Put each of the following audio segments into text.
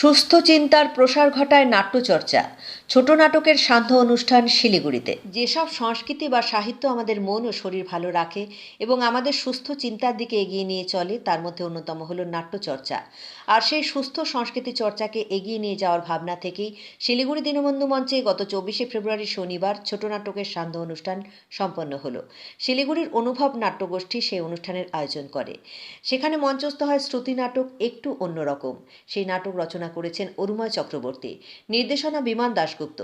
সুস্থ চিন্তার প্রসার ঘটায় নাট্যচর্চা। ছোট নাটকের সান্ধ্য অনুষ্ঠান শিলিগুড়িতে। যেসব সংস্কৃতি বা সাহিত্য আমাদের মন ও শরীর ভালো রাখে এবং আমাদের সুস্থ চিন্তার দিকে এগিয়ে নিয়ে চলে, তার মধ্যে অন্যতম হলো নাট্যচর্চা। আর সেই সুস্থ সংস্কৃতি চর্চাকে এগিয়ে নিয়ে যাওয়ার ভাবনা থেকেই শিলিগুড়ি দীনবন্ধু মঞ্চে গত চব্বিশে ফেব্রুয়ারি শনিবার ছোট নাটকের সান্ধ্য অনুষ্ঠান সম্পন্ন হলো। শিলিগুড়ির অনুভব নাট্যগোষ্ঠী সেই অনুষ্ঠানের আয়োজন করে। সেখানে মঞ্চস্থ হয় শ্রুতি নাটক একটু অন্যরকম। সেই নাটক রচনা করেছেন অরুময় চক্রবর্তী। নির্দেশনা বিমান দাশগুপ্ত।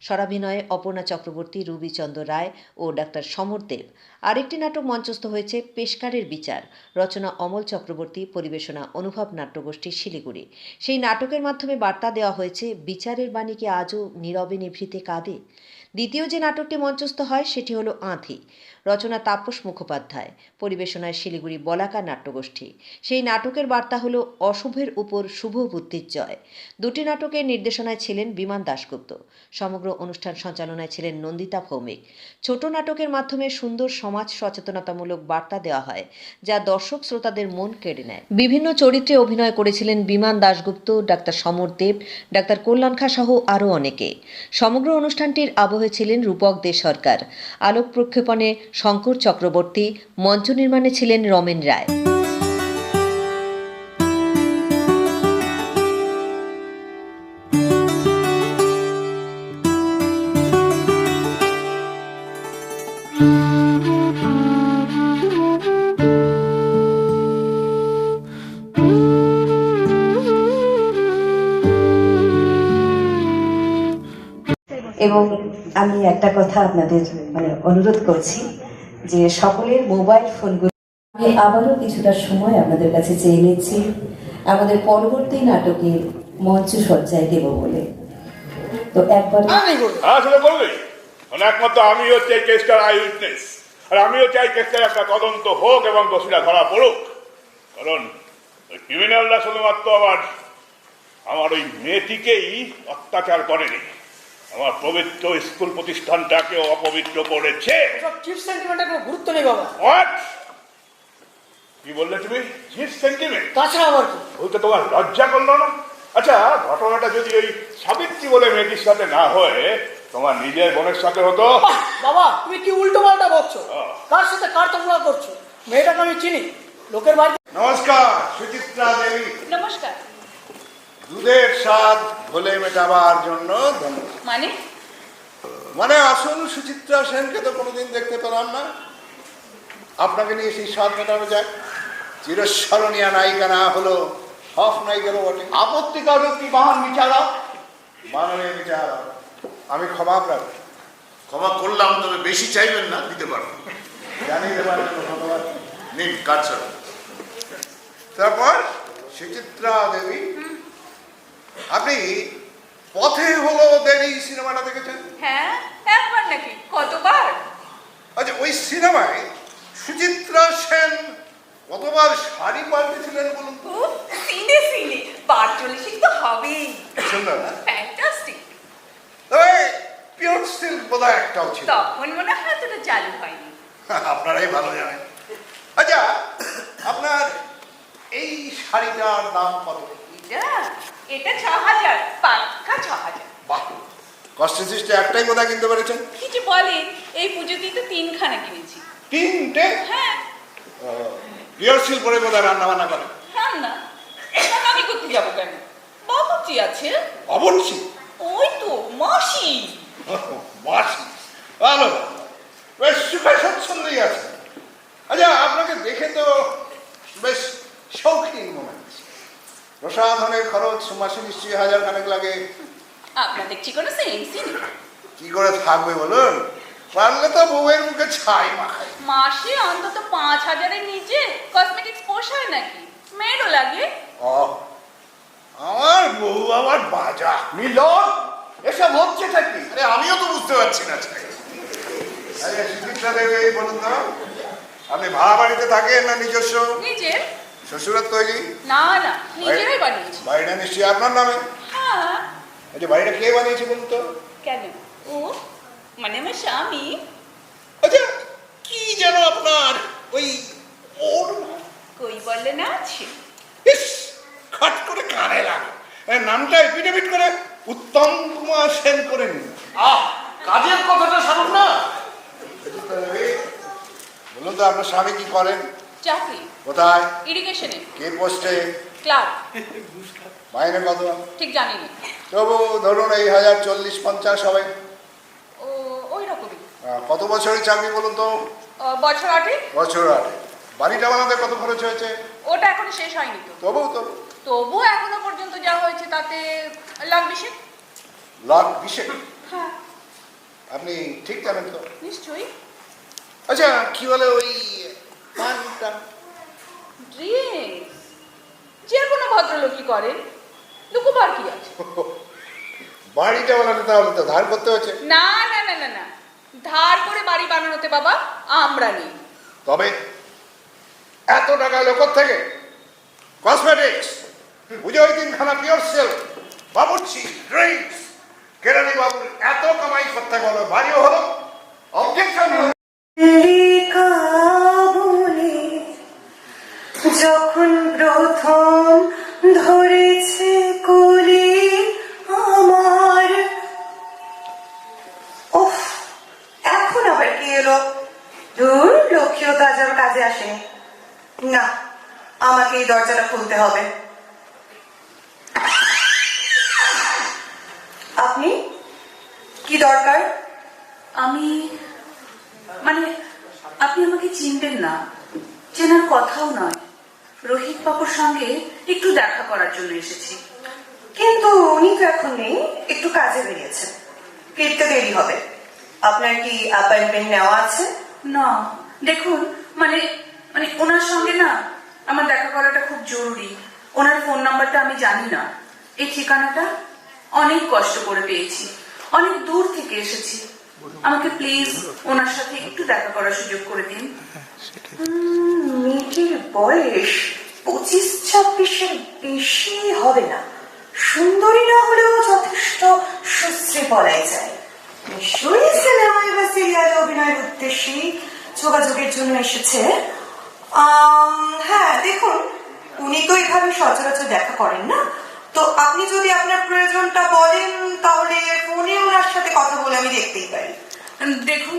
সরাভিনয়ে অপর্ণা চক্রবর্তী, রুবিচন্দ্র রায় ও ডাক্তার সমর দেব। আরেকটি নাটক মঞ্চস্থ হয়েছে পেশকারের বিচার। রচনা অমল চক্রবর্তী, পরিবেশনা অনুভব নাট্যগোষ্ঠী, শিলিগুড়ি। সেই নাটকের মাধ্যমে বার্তা দেওয়া হয়েছে, বিচারের বাণীকে আজও নীরবে নিভৃতে কাঁদে দ্বিতীয় যে নাটকটি মঞ্চস্থ হয়, সেটি হলো আঁধি রচনা তাপস মুখোপাধ্যায়। পরিবেশনায় শিলিগুড়ি বলাকা নাট্যগোষ্ঠী। সেই নাটকের বার্তা হলো অশুভের উপর শুভ বুদ্ধির জয়। দুটি নাটকের নির্দেশনায় ছিলেন বিমান দাশগুপ্ত। সমগ্র অনুষ্ঠান সঞ্চালনায় ছিলেন নন্দিতা ভৌমিক। ছোট নাটকের মাধ্যমে সুন্দর সমাজ সচেতনতামূলক বার্তা দেওয়া হয়, যা দর্শক শ্রোতাদের মন কেড়ে নেয়। বিভিন্ন চরিত্রে অভিনয় করেছিলেন বিমান দাশগুপ্ত, ডাক্তার সমর দেব, ডাক্তার কল্যাণ খা সহ আরও অনেকে। সমগ্র অনুষ্ঠানটির আবহে ছিলেন রূপক দে সরকার। আলোক প্রক্ষেপণে শঙ্কর চক্রবর্তী মঞ্চ নির্মাণে ছিলেন রমেন রায়। এবং আমি একটা কথা আপনাদের মানে অনুরোধ করছি যে সকলের মোবাইল ফোনগুলো আমি আবারও কিছুটা সময় আপনাদের কাছে চেয়ে নিচ্ছি। আমাদের পরবর্তী নাটকের মঞ্চ সজ্জায় দেব বলে। তো একবার করব আসলে বললি। মানে একমাত্র আমি হচ্ছে এই কেসটার আই উইটনেস। আর আমিও চাই কেসটার একটা তদন্ত হোক এবং দোষীরা ধরা পড়ুক। কারণ ক্রিমিনালরা শুধুমাত্র আমার আমার ওই মেয়েটিকেই অত্যাচার করেনি। আমার পবিত্র স্কুল প্রতিষ্ঠানটাকে অপবিত্র করেছে। সব সেন্টিমেন্টের কোনো গুরুত্ব নেই বাবা। হোয়াট কি বললে তুমি? Cheap sentiment? তাছাড়া আবার কি? বলতে তোমার লজ্জা করল না? আচ্ছা ঘটনাটা যদি ওই সাবিত্রী বলে মেয়েটির সাথে না হয়ে তোমার নিজের বোনের সাথে হতো? বাবা তুমি কি উল্টো পাল্টা বলছো। কার সাথে কার তোমরা করছ? মেয়েটাকে আমি চিনি লোকের বাড়ি নমস্কার সুচিত্রা দেবী। নমস্কার। দুধের স্বাদ ভোলে মেটাবার জন্য ধন্যবাদ মানে? মানে আসল সুচিত্রা সেনকে তো কোনোদিন দেখতে পেলাম না। আপনাকে নিয়ে সেই স্বাদ মেটানো যায় চিরস্মরণীয় নায়িকা না হলো হফ নায়িকারও বটে। আপত্তিকর একটি মহান বিচারক? মাননীয় বিচার আমি ক্ষমা প্রাপ্ত ক্ষমা করলাম তবে বেশি চাইবেন না দিতে পারব। জানিয়ে ধন্যবাদ। নিন কাজ তারপর সুচিত্রা দেবী। আপনি পথে হলো দেরি সিনেমাটা দেখেছেন? হ্যাঁ একবার নাকি? কতবার? আচ্ছা ওই সিনেমায় সুচিত্রা সেন কতবার শাড়ি পাল্টেছিলেন বলুন তো? সিনে সিনে। বার চল্লিশে তো হবেই। সুন্দর না? ফ্যান্টাস্টিক তবে পিওর সিল্ক বোধহয় একটাও ছিল। তখন মনে হয় এতটা চালু হয়নি। আপনারাই ভালো জানেন। আচ্ছা আপনার এই শাড়িটার দাম কত? এটা এটা ছ হাজার পাক্কা ছ হাজার। বাহ কষ্ট সৃষ্টি একটাই বোধহয় কিনতে পেরেছেন? কি যে বলেন এই পুজোতেই তো তিনখানা কিনেছি। তিনটে? হ্যাঁ। পিওর সিল্ক পরে রান্না বান্না করেন রান্না? আমি করতে যাব কেন? বাবুজি আছে। অবশ্যই ওই তো মাসি। ভালো। বেশ সুখে স্বচ্ছন্দই আছে। আচ্ছা আপনাকে দেখে তো বেশ শৌখিন মনে হচ্ছে। প্রসাধনের খরচ মাসে নিশ্চয়ই হাজার খানেক লাগে। আপনার দেখছি কোনো সেন্সই নেই? কি করে থাকবে বলুন? পারলে তো বউয়ের মুখে ছাই মাখাই মাসে অন্তত পাঁচ হাজারের নিচে কসমেটিক্স পোষায় নাকি? মেয়েরও লাগে। ও আমার বউ আবার বাজা মিলন এসব হচ্ছেটা কি? আরে আমিও তো বুঝতে পারছি না। আরে সুচিত্রা দেবী বলুন তো আপনি ভাড়া বাড়িতে থাকেন না নিজস্ব? নিজের? শ্বশুরের তৈরি? না না নিজেরাই বানিয়েছি। বাড়িটা নিশ্চয়ই আপনার নামে? হ্যাঁ। আচ্ছা বাড়িটা কে বানিয়েছে বলুন তো? কেন? ও মানে আমার স্বামী। আচ্ছা কি যেন আপনার ওই ওর কই বললে না আছে? ইস খট করে কানে লাগে নামটা এপিডেভিট করে উত্তম কুমার সেন করে নিন। আহ কাজের কথাটা সারুন না। বলুন তো আপনার স্বামী কি করেন? চাকরি কোথায়? ইরিগেশনে কে পোস্টে ক্লাব মাইনে কত? ঠিক জানি না তবু ধরুন এই হাজার চল্লিশ পঞ্চাশ হবে। ও ওই রকমই। কত বছরের চাকরি বলুন তো? বছর আটে। বছর আটে। বাড়িটা বানাতে কত খরচ হয়েছে? ওটা এখনও শেষ হয়নি তো। তবু তবু তবু এখনও পর্যন্ত যা হয়েছে তাতে লাখ বিশেক। লাখ বিশেক? হ্যাঁ। আপনি ঠিক জানেন তো। নিশ্চয়ই। আচ্ছা কি বলে ওই পানটা ড্রিঙ্কস? যে কোনো ভদ্রলোকই করেন লুকোবার কি আছে? বাড়িটা বানাতে তাহলে তো ধার করতে হচ্ছে। না না না না না। ধার করে বাড়ি বানানোতে বাবা আমরা নেই। তবে এত টাকা লোক থেকে কসমেটিক্স পুজো ওই দিন খানা পিওর সেল বাবুর্চি ড্রিঙ্কস কেরানি বাবুর এত কামাই করতে গেল বাড়িও হলো। অবজেকশন কি এলো দূর লক্ষ্মীও তো আজ কাজে আসেনি। না আমাকে এই দরজাটা খুলতে হবে। আপনি? কি দরকার? আমি মানে আপনি আমাকে চিনবেন না। চেনার কথাও নয়। রোহিত বাবুর সঙ্গে একটু দেখা করার জন্য এসেছি। কিন্তু উনি তো এখন নেই একটু কাজে বেরিয়েছেন। ফিরতে দেরি হবে। আপনার কি অ্যাপয়েন্টমেন্ট নেওয়া আছে? না। দেখুন মানে মানে ওনার সঙ্গে না আমার দেখা করাটা খুব জরুরি। ওনার ফোন নাম্বারটা আমি জানি না। এই ঠিকানাটা অনেক কষ্ট করে পেয়েছি। অনেক দূর থেকে এসেছি। আমাকে প্লিজ ওনার সাথে একটু দেখা করার সুযোগ করে দিন। মেয়েটির বয়স পঁচিশ ছাব্বিশের বেশি হবে না। সুন্দরী না হলেও যথেষ্ট সুশ্রী বলাই যায়। নিশ্চয়ই সিনেমায় বা সিরিয়ালে অভিনয়ের উদ্দেশ্যে যোগাযোগের জন্য এসেছে। হ্যাঁ দেখুন উনি তো এভাবে সচরাচর দেখা করেন না। তো আপনি যদি আপনার প্রয়োজনটা বলেন তাহলে ফোনে ওনার সাথে কথা বলে আমি দেখতেই পারি। দেখুন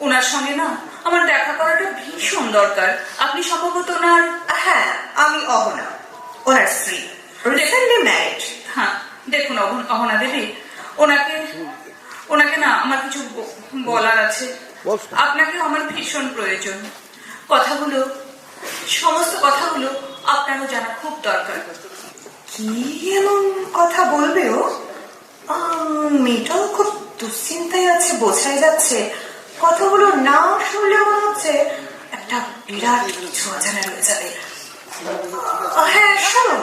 ওনার সঙ্গে না আমার দেখা করাটা ভীষণ দরকার। আপনি সম্ভবত ওনার হ্যাঁ আমি অহনা ওনার স্ত্রী। রিসেন্টলি ম্যারিড হ্যাঁ দেখুন অহন- অহনা দেবী ওনাকে ওনাকে না আমার কিছু বলার আছে। আপনাকে আমার ভীষণ প্রয়োজন। কথাগুলো সমস্ত কথাগুলো আপনারও জানা খুব দরকার। কি এমন কথা বলবে ও? মেয়েটাও খুব দুশ্চিন্তায় আছে বোঝাই যাচ্ছে। কথাগুলো না শুনলে মনে হচ্ছে একটা বিরাট কিছু অজানা রয়ে যাবে হ্যাঁ শুনুন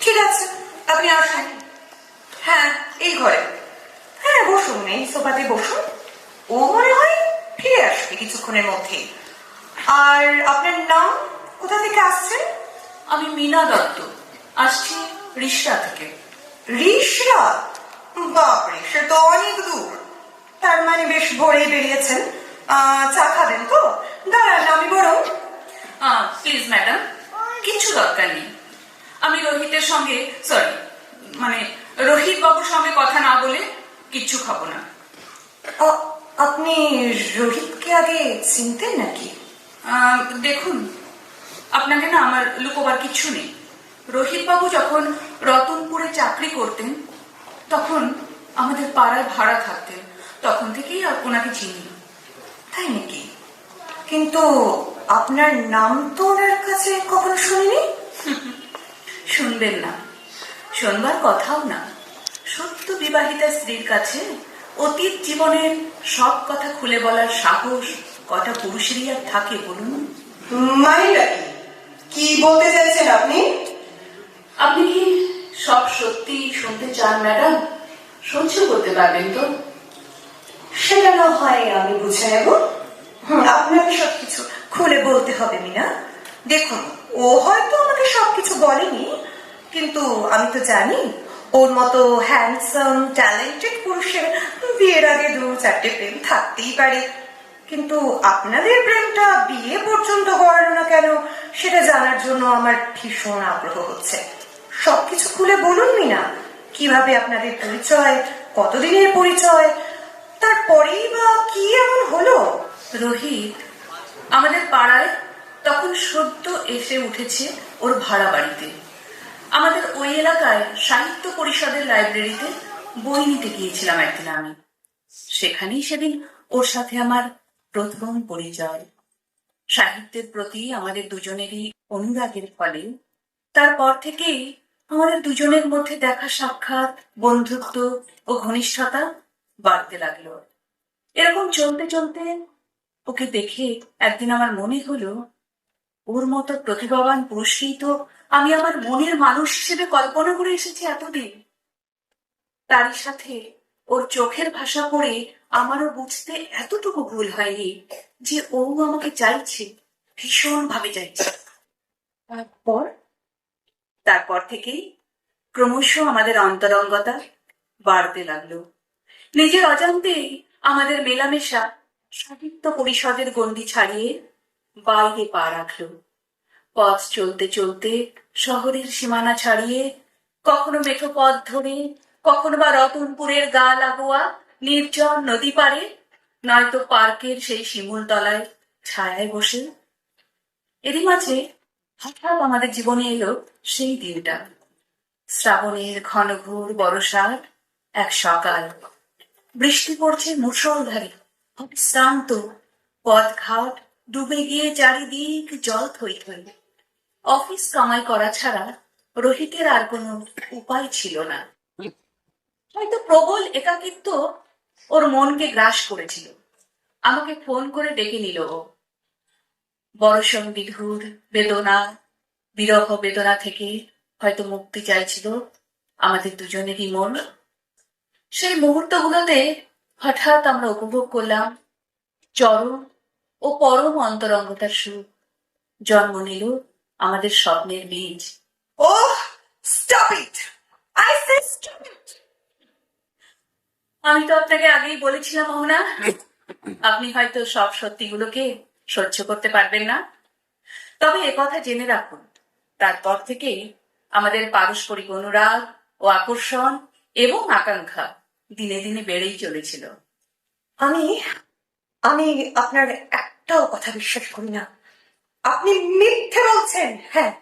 ঠিক আছে আপনি আসেন। হ্যাঁ এই ঘরে। হ্যাঁ বসুন এই সোফাতে বসুন। ও মনে হয় ফিরে আসবে কিছুক্ষণের মধ্যেই আর আপনার নাম কোথা থেকে আসছেন? আমি মিনা দত্ত। আসছি রিষ্টা থেকে। রিসরা বাপরে সে তো অনেক দূর। তার মানে বেশ ভোরেই বেরিয়েছেন। চা খাবেন তো? দাঁড়ান আমি বরং প্লিজ ম্যাডাম কিছু দরকার নেই। আমি রোহিতের সঙ্গে সরি মানে রোহিত বাবুর সঙ্গে কথা না বলে কিচ্ছু খাব না। আপনি রোহিতকে আগে চিনতেন নাকি? দেখুন আপনাকে না আমার লুকোবার কিছু নেই। রোহিত বাবু যখন রতনপুরে চাকরি করতেন তখন আমাদের পাড়ায় ভাড়া থাকতেন তখন থেকেই ওনাকে চিনি। তাই নাকি? কিন্তু আপনার নাম তো ওনার কাছে কখনো শুনিনি? শুনবেন না। শোনবার কথাও না। সত্য বিবাহিতা স্ত্রীর কাছে অতীত জীবনের সব কথা খুলে বলার সাহস কটা পুরুষেরই আর থাকে বলুন। মাইন্ডা কি? কি বলতে চাইছেন আপনি? আপনি কি সব সত্যি শুনতে চান ম্যাডাম? সহ্য করতে পারবেন তো। সেটা না হয় আমি বুঝে নেব। আপনাকে সবকিছু খুলে বলতে হবে মিনা। দেখুন ও হয়তো আমাকে সবকিছু বলেনি কিন্তু আমি তো জানি ওর মতো হ্যান্ডসাম ট্যালেন্টেড পুরুষের বিয়ের আগে দু চারটে প্রেম থাকতেই পারে। কিন্তু আপনাদের প্রেমটা বিয়ে পর্যন্ত গড়ালো না কেন, সেটা জানার জন্য আমার ভীষণ আগ্রহ হচ্ছে। সবকিছু খুলে বলুন, মিনা, কীভাবে আপনাদের পরিচয়, কতদিনের পরিচয়, তারপরেই বা কি এমন হলো? রোহিত, আমাদের পাড়ায় তখন সদ্য এসে উঠেছে ওর ভাড়া বাড়িতে আমাদের ওই এলাকায় সাহিত্য পরিষদের লাইব্রেরিতে বই নিতে গিয়েছিলাম একদিন আমি। সেখানেই সেদিন ওর সাথে আমার প্রথম পরিচয়। সাহিত্যের প্রতি আমাদের দুজনেরই অনুরাগের ফলে। তারপর থেকেই আমাদের দুজনের মধ্যে দেখা সাক্ষাৎ, বন্ধুত্ব ও ঘনিষ্ঠতা বাড়তে লাগল। এরকম চলতে চলতে ওকে দেখে একদিন আমার মনে হলো, ওর মতো প্রতিভাবান পুরুষকেই তো আমি আমার মনের মানুষ হিসেবে কল্পনা করে এসেছি এতদিন। তারই সাথে ওর চোখের ভাষা পড়ে আমারও বুঝতে এতটুকু ভুল হয়নি যে ও আমাকে চাইছে ভীষণ ভাবে চাইছে। তারপর? তারপর থেকেই ক্রমশ আমাদের অন্তরঙ্গতা বাড়তে লাগল। নিজের অজান্তেই আমাদের মেলামেশা সাহিত্য পরিষদের গণ্ডি ছাড়িয়ে বাইরে পা রাখল। পথ চলতে চলতে শহরের সীমানা ছাড়িয়ে কখনো মেঠো পথ ধরে কখনো বা রতনপুরের গা লাগোয়া নির্জন নদী পাড়ে, নয়তো পার্কের সেই শিমুল তলায় ছায়ায় বসে। এরই মাঝে হঠাৎ আমাদের জীবনে এলো সেই দিনটা। শ্রাবণের ঘনঘোর বরসার এক সকাল। বৃষ্টি পড়ছে মুষলধারে শ্রান্ত পথঘাট ডুবে গিয়ে চারিদিক জল থই থই। অফিস কামাই করা ছাড়া রোহিতের আর কোনো উপায় ছিল না। হয়তো প্রবল একাকিত্ব ওর মনকে গ্রাস করেছিল। আমাকে ফোন করে ডেকে নিল ও। বড়সম বিধুর বেদনা, বিরহ বেদনা থেকে হয়তো মুক্তি চাইছিল আমাদের দুজনেরই মন। সেই মুহূর্তগুলোতে হঠাৎ আমরা উপভোগ করলাম চরম ও পরম অন্তরঙ্গতার সুখ। জন্ম নিল আমাদের স্বপ্নের বীজ। ওহ stop it I say stop it আমি তো আপনাকে আগেই বলেছিলাম মোহনা। আপনি হয়তো সব সত্যিগুলোকে সহ্য করতে পারবেন না। তবে একথা জেনে রাখুন তারপর থেকে আমাদের পারস্পরিক অনুরাগ ও আকর্ষণ এবং আকাঙ্ক্ষা দিনে দিনে বেড়েই চলেছিল। আমি আমি আপনার একটাও কথা বিশ্বাস করি না। আপনি মিথ্যে বলছেন হ্যাঁ।